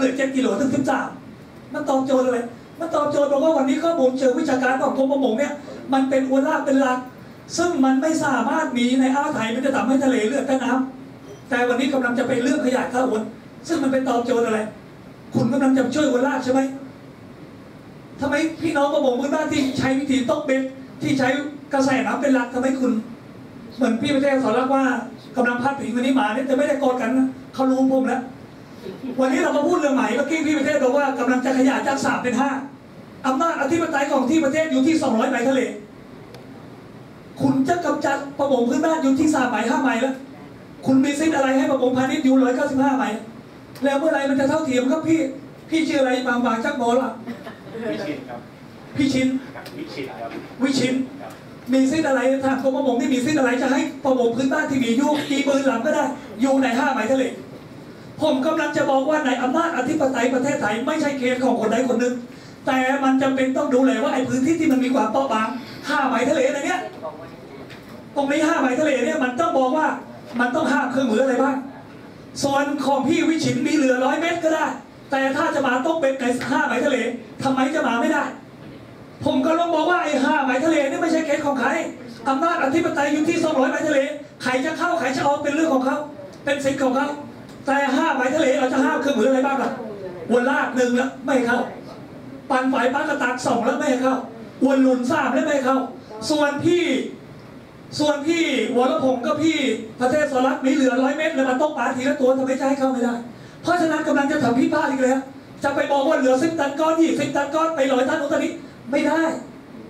เหลือเจ็ดกิโลถึงสิบสามมันตอบโจทย์อะไรมันตอบโจทย์บอกว่าวันนี้ข้อมูลเชิงวิชาการของกรมประมงเนี่ยมันเป็นอวนลากเป็นหลัก ซึ่งมันไม่สามารถมีในอ่าวไทยมันจะทำให้ทะเลเลือดแค่น้ำแต่วันนี้กำลังจะเป็นเรื่องขยายข้าวอวนซึ่งมันเป็นตอบโจทย์อะไร คุณกำลังจะช่วยอวนลากใช่ไหมทำไมพี่น้องประมงพื้นบ้านที่ใช้วิธีตกเบ็ดที่ใช้กระแสน้ำเป็นหลักทำไมคุณ เหมือนพี่ประเทศสอนรักว่ากำลังพัดผิงวันนี้มาเนี่ยจะไม่ได้กอดกันนะเขารู้ผมแล้ว วันนี้เรามาพูดเรื่องใหม่เมื่อกี้พี่ประเทศบอกว่ากำลังจะขยายจากสามเป็นห้าอำนาจอธิปไตยของที่ประเทศอยู่ที่สองร้อยไมล์ทะเลคุณจะกำจัดประมงพื้นบ้านอยู่ที่สามไมล์ห้าไมล์แล้วคุณมีสิทธิ์อะไรให้ประมงพาณิชย์อยู่ร้อยเก้าสิบห้าไมล์แล้วเมื่อไหรมันจะเท่าเทียมครับพี่ พี่ชื่ออะไรบางบางชักโมล่ะวิชิตครับพี่ชินครับวิชิตครับวิชินครับมีสิทธิ์อะไรทางกรมประมงที่มีสิทธิ์อะไรจะให้ประมงพื้นบ้านที่มีอยู่กี่หมื่นลำก็ได้อยู่ในห้าไมล์ทะเล ผมกำลังจะบอกว่าในอำนาจอธิปไตยประเทศไทยไม่ใช่เขตของคนใดคนหนึ่งแต่มันจำเป็นต้องดูแลว่าไอ้พื้นที่ที่มันมีความเปราะบางห้าไมล์ทะเลอะไรเนี้ยตรงนี้ห้าไมล์ทะเลเนี่ยมันต้องบอกว่ามันต้องห้ามเครื่องมืออะไรบ้างส่วนของพี่วิชินมีเรือร้อยเมตรก็ได้ แต่ถ้าจะมาต้องเป็นในห้าไมล์ทะเลทำไมจะมาไม่ได้ ผมก็ลองบอกว่าไอ้ห้าไมล์ทะเลนี่ไม่ใช่เขตของใครอำนาจอธิปไตยอยู่ที่สองร้อยไมล์ทะเลใครจะเข้าใครจะออกเป็นเรื่องของเขาเป็นสิทธิ์ของเขา แต่ห้าไมล์ทะเลเราจะห้ามเครื่องมืออะไรบ้างล่ะอวนลากหนึ่งแล้วไม่ให้เข้า ปันฝายปันกระตักสองแล้วไม่ให้เข้าอวนหลุนสามแล้วไม่ให้เข้า ส่วนพี่ ส่วนพี่วรพงศ์ก็พี่ประเทศสหรัฐมีเหลือร้อยเมตรเลยมาตกปลาทีละตัวทำไมจะให้เข้าไม่ได้ เพราะฉะนั้นกำลังจะทำพิพาทอีกแล้ว จะไปบอกว่าเหลือสิบตันก้อนยี่สิบตันก้อนไปร้อยตันโน่นตันนี้ไม่ได้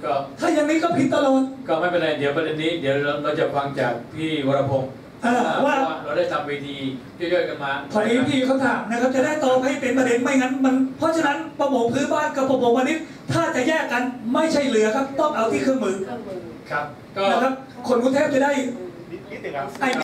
ก็ถ้าอย่างนี้ก็ผิดตลอดก็ไม่เป็นไรเดี๋ยวประเด็นนี้เดี๋ยวเราเราจะฟังจากพี่วรพงศ์ เออว่าเพระเราได้ทำเวทีย่อยๆกันมาพอดีพี่เขาถามนะครับจะได้ตอบให้เป็นประเด็นไม่งั้นมันเพราะฉะนั้นประมงพื้นบ้านกับประมงวานิชถ้าจะแยกกันไม่ใช่เหลือครับ ต้องเอาที่เครื่องมือครับก็นะครับคนกรุงเทพจะได้ นิดนิดหนึ่งครับ ไอ้